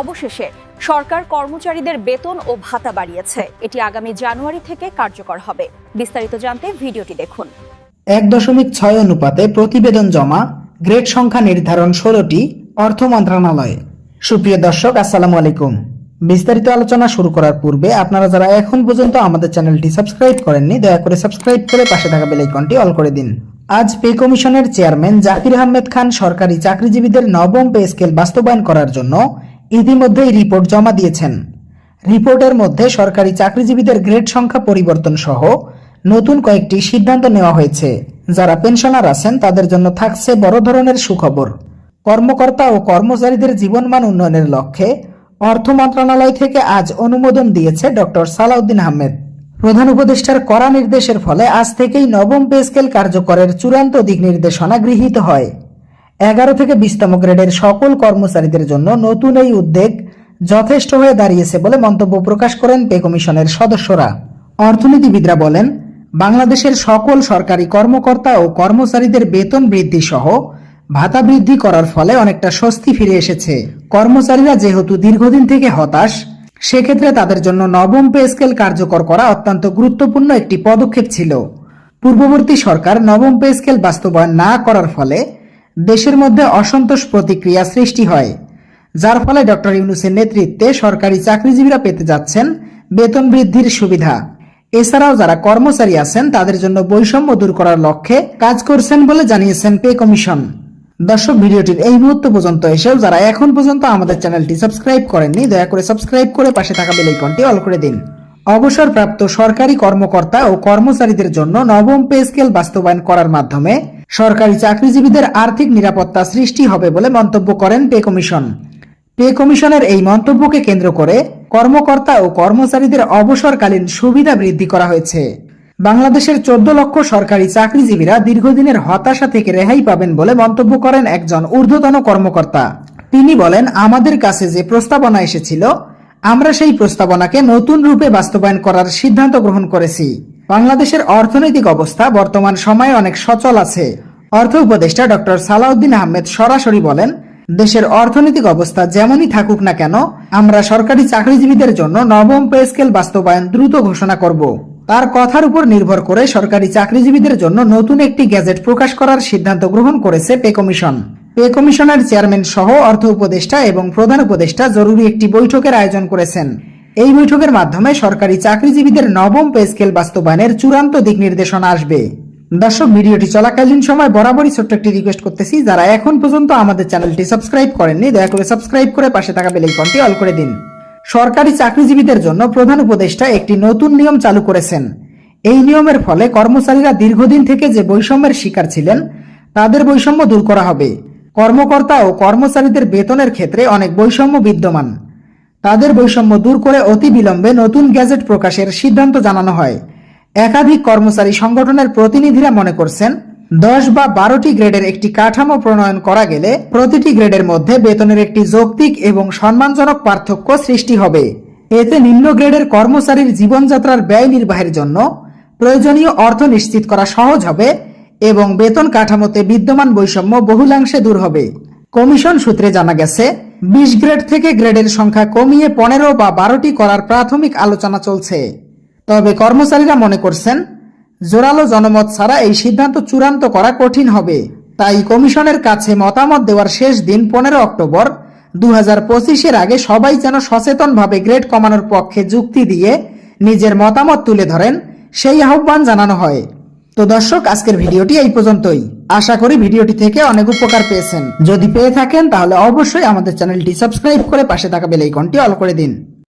অবশেষে সরকার কর্মচারীদের বেতন ও ভাতা বাড়িয়েছে। এটি আগামী জানুয়ারি থেকে কার্যকর হবে। বিস্তারিত জানতে ভিডিওটি দেখুন। এক দশমিক ছয় অনুপাতে প্রতিবেদন জমা, গ্রেড সংখ্যা নির্ধারণ ষোলোটি, অর্থ মন্ত্রণালয়ে। সুপ্রিয় দর্শক, আসসালামু আলাইকুম। বিস্তারিত আলোচনা শুরু করার পূর্বে আপনারা যারা এখন পর্যন্ত আমাদের চ্যানেলটি সাবস্ক্রাইব করেননি, দয়া করে সাবস্ক্রাইব করে পাশে থাকা বেল আইকনটি অল করে দিন। আজ পে কমিশনের চেয়ারম্যান জাকির আহমেদ খান সরকারি চাকরিজীবীদের নবম পে স্কেল বাস্তবায়ন করার জন্য ইতিমধ্যেই রিপোর্ট জমা দিয়েছেন। রিপোর্টের মধ্যে সরকারি চাকরিজীবীদের গ্রেড সংখ্যা পরিবর্তন সহ নতুন কয়েকটি সিদ্ধান্ত নেওয়া হয়েছে, যারা পেনশনার আছেন তাদের জন্য থাকছে বড় ধরনের সুখবর। কর্মকর্তা ও কর্মচারীদের জীবনমান উন্নয়নের লক্ষ্যে অর্থ মন্ত্রণালয় থেকে আজ অনুমোদন দিয়েছে ডক্টর সালাউদ্দিন আহমেদ। প্রধান উপদেষ্টার কড়া নির্দেশের ফলে আজ থেকেই নবম পে স্কেল কার্যকরের চূড়ান্ত দিক নির্দেশনা গৃহীত হয়। এগারো থেকে বিশতম গ্রেডের সকল কর্মচারীদের জন্য নতুন এই উদ্যোগ যথেষ্ট হয়ে দাঁড়িয়েছে বলে মন্তব্য প্রকাশ করেন পে কমিশনের সদস্যরা। অর্থনীতিবিদরা বলেন, বাংলাদেশের সকল সরকারি কর্মকর্তা ও কর্মচারীদের বেতন বৃদ্ধি সহ ভাতা বৃদ্ধি করার ফলে অনেকটা স্বস্তি ফিরে এসেছে। কর্মচারীরা যেহেতু দীর্ঘদিন থেকে হতাশ, সেক্ষেত্রে তাদের জন্য নবম পে স্কেল কার্যকর করা অত্যন্ত গুরুত্বপূর্ণ একটি পদক্ষেপ ছিল। পূর্ববর্তী সরকার নবম পে স্কেল বাস্তবায়ন না করার ফলে দেশের মধ্যে অসন্তোষ প্রতিক্রিয়া সৃষ্টি হয়, যার ফলে ডক্টর ইউনুসের নেতৃত্বে সরকারি চাকরিজীবীরা পেতে যাচ্ছেন বেতন বৃদ্ধির সুবিধা। এছাড়াও যারা কর্মচারী আছেন, তাদের জন্য বৈষম্য দূর করার লক্ষ্যে কাজ করছেন বলে জানিয়েছেন পে কমিশন। দর্শক, ভিডিওটির এই মুহূর্ত পর্যন্ত এসেও যারা এখন পর্যন্ত আমাদের চ্যানেলটি সাবস্ক্রাইব করেননি, দয়া করে সাবস্ক্রাইব করে পাশে থাকা বেল আইকনটি অল করে দিন। অবসরপ্রাপ্ত সরকারি কর্মকর্তা ও কর্মচারীদের জন্য নবম পে স্কেল বাস্তবায়ন করার মাধ্যমে সরকারি চাকরিজীবীদের আর্থিক নিরাপত্তা সৃষ্টি হবে বলে মন্তব্য করেন পে কমিশন। পে কমিশনের এই মন্তব্যকে কেন্দ্র করে কর্মকর্তা ও কর্মচারীদের অবসরকালীন সুবিধা বৃদ্ধি করা হয়েছে। বাংলাদেশের চোদ্দ লক্ষ সরকারি চাকরিজীবীরা দীর্ঘদিনের হতাশা থেকে রেহাই পাবেন বলে মন্তব্য করেন একজন ঊর্ধ্বতন কর্মকর্তা। তিনি বলেন, আমাদের কাছে যে প্রস্তাবনা এসেছিল, আমরা সেই প্রস্তাবনাকে নতুন রূপে বাস্তবায়ন করার সিদ্ধান্ত গ্রহণ করেছি। বাংলাদেশের অর্থনৈতিক অবস্থা বর্তমান সময়ে অনেক সচল আছে। অর্থ উপদেষ্টা ডক্টর সালাউদ্দিন আহমেদ সরাসরি বলেন, দেশের অর্থনৈতিক অবস্থা যেমনই থাকুক না কেন, আমরা সরকারি চাকরিজীবীদের জন্য নবম পে স্কেল বাস্তবায়ন দ্রুত ঘোষণা করব। তার কথার উপর নির্ভর করে সরকারি চাকরিজীবীদের জন্য নতুন একটি গ্যাজেট প্রকাশ করার সিদ্ধান্ত গ্রহণ করেছে পে কমিশন। পে কমিশনের চেয়ারম্যান সহ অর্থ উপদেষ্টা এবং প্রধান উপদেষ্টা জরুরি একটি বৈঠকের আয়োজন করেছেন। এই বৈঠকের মাধ্যমে সরকারি চাকরিজীবীদের নবম পে স্কেল বাস্তবায়নের চূড়ান্ত দিক নির্দেশনা আসবে। দর্শক, ভিডিওটি চলাকালীন সময় বরাবরই ছোট্ট একটি রিকোয়েস্ট করতেছি। যারা এখন পর্যন্ত আমাদের চ্যানেলটি সাবস্ক্রাইব করেননি, দয়া করে সাবস্ক্রাইব করে পাশে থাকা বেল আইকনটি অল করে দিন। সরকারি চাকরিজীবীদের জন্য প্রধান উপদেষ্টা একটি নতুন নিয়ম চালু করেছেন। এই নিয়মের ফলে কর্মচারীরা দীর্ঘদিন থেকে যে বৈষম্যের শিকার ছিলেন, তাদের বৈষম্য দূর করা হবে। কর্মকর্তা ও কর্মচারীদের বেতনের ক্ষেত্রে অনেক বৈষম্য বিদ্যমান। তাদের বৈষম্য দূর করে অতি বিলম্বে নতুন গ্যাজেট প্রকাশের সিদ্ধান্ত জানানো হয়। একাধিক কর্মচারী সংগঠনের প্রতিনিধিরা মনে করছেন, দশ বা বারোটি গ্রেডের একটি কাঠামো প্রণয়ন করা গেলে প্রতিটি গ্রেডের মধ্যে বেতনের একটি যৌক্তিক এবং সম্মানজনক পার্থক্য সৃষ্টি হবে। এতে নিম্ন গ্রেডের কর্মচারীর জীবনযাত্রার ব্যয় নির্বাহের জন্য প্রয়োজনীয় অর্থ নিশ্চিত করা সহজ হবে এবং বেতন কাঠামোতে বিদ্যমান বৈষম্য বহুলাংশে দূর হবে। কমিশন সূত্রে জানা গেছে, বিশ গ্রেড থেকে গ্রেডের সংখ্যা কমিয়ে পনেরো বা বারোটি করার প্রাথমিক আলোচনা চলছে। তবে কর্মচারীরা মনে করছেন, জোরালো জনমত ছাড়া এই সিদ্ধান্ত চূড়ান্ত করা কঠিন হবে। তাই কমিশনের কাছে মতামত দেওয়ার শেষ দিন পনেরো অক্টোবর দু হাজার পঁচিশের আগে সবাই যেন সচেতনভাবে গ্রেড কমানোর পক্ষে যুক্তি দিয়ে নিজের মতামত তুলে ধরেন, সেই আহ্বান জানানো হয়। তো দর্শক, আজকের ভিডিওটি এই পর্যন্তই। আশা করি ভিডিওটি থেকে অনেক উপকার পেয়েছেন। যদি পেয়ে থাকেন, তাহলে অবশ্যই আমাদের চ্যানেলটি সাবস্ক্রাইব করে পাশে থাকা বেল আইকনটি অল করে দিন।